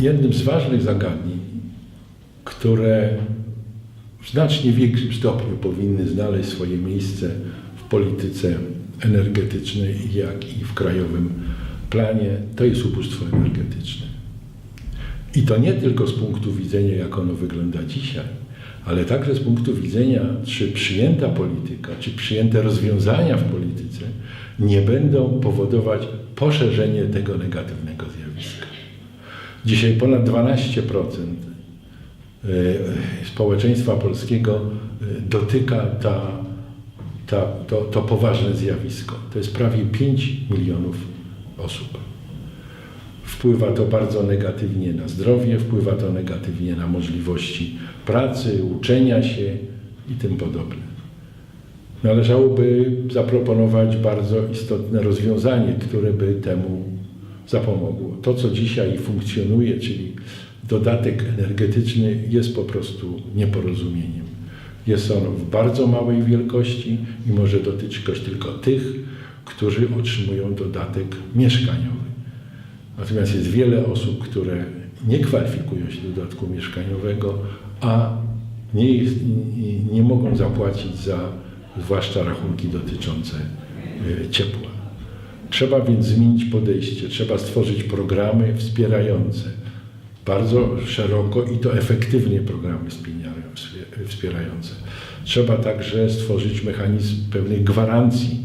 jednym z ważnych zagadnień, które w znacznie większym stopniu powinny znaleźć swoje miejsce w polityce energetycznej, jak i w krajowym planie, to jest ubóstwo energetyczne. I to nie tylko z punktu widzenia, jak ono wygląda dzisiaj, ale także z punktu widzenia, czy przyjęta polityka, czy przyjęte rozwiązania w polityce nie będą powodować poszerzenie tego negatywnego zjawiska. Dzisiaj ponad 12% e, społeczeństwa polskiego e, dotyka ta, ta, to, to poważne zjawisko. To jest prawie 5 milionów osób. Wpływa to bardzo negatywnie na zdrowie, wpływa to negatywnie na możliwości pracy, uczenia się i tym podobne. Należałoby zaproponować bardzo istotne rozwiązanie, które by temu zapomogło. To, co dzisiaj funkcjonuje, czyli dodatek energetyczny, jest po prostu nieporozumieniem. Jest ono w bardzo małej wielkości i może dotyczyć tylko tych, którzy otrzymują dodatek mieszkaniowy. Natomiast jest wiele osób, które nie kwalifikują się do dodatku mieszkaniowego, a nie, jest, nie, nie mogą zapłacić za zwłaszcza rachunki dotyczące y, ciepła. Trzeba więc zmienić podejście, trzeba stworzyć programy wspierające bardzo szeroko i to efektywnie programy wspiera- wspierające. Trzeba także stworzyć mechanizm pewnej gwarancji,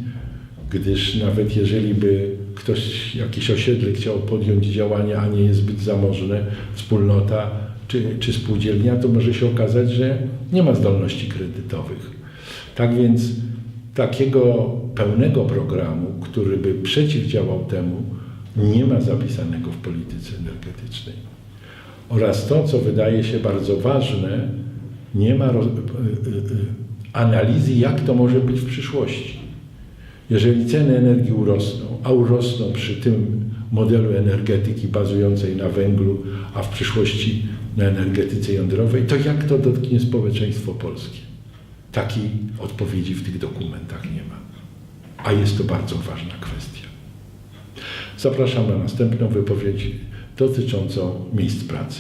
gdyż nawet jeżeli by ktoś, jakieś osiedle chciał podjąć działania, a nie jest zbyt zamożne, wspólnota czy, czy spółdzielnia, to może się okazać, że nie ma zdolności kredytowych. Tak więc takiego pełnego programu, który by przeciwdziałał temu, nie ma zapisanego w polityce energetycznej. Oraz to, co wydaje się bardzo ważne, nie ma roz- y, y, y, analizy, jak to może być w przyszłości. Jeżeli ceny energii urosną, a urosną przy tym modelu energetyki bazującej na węglu, a w przyszłości na energetyce jądrowej, to jak to dotknie społeczeństwo polskie? Takiej odpowiedzi w tych dokumentach nie ma. A jest to bardzo ważna kwestia. Zapraszam na następną wypowiedź dotyczącą miejsc pracy.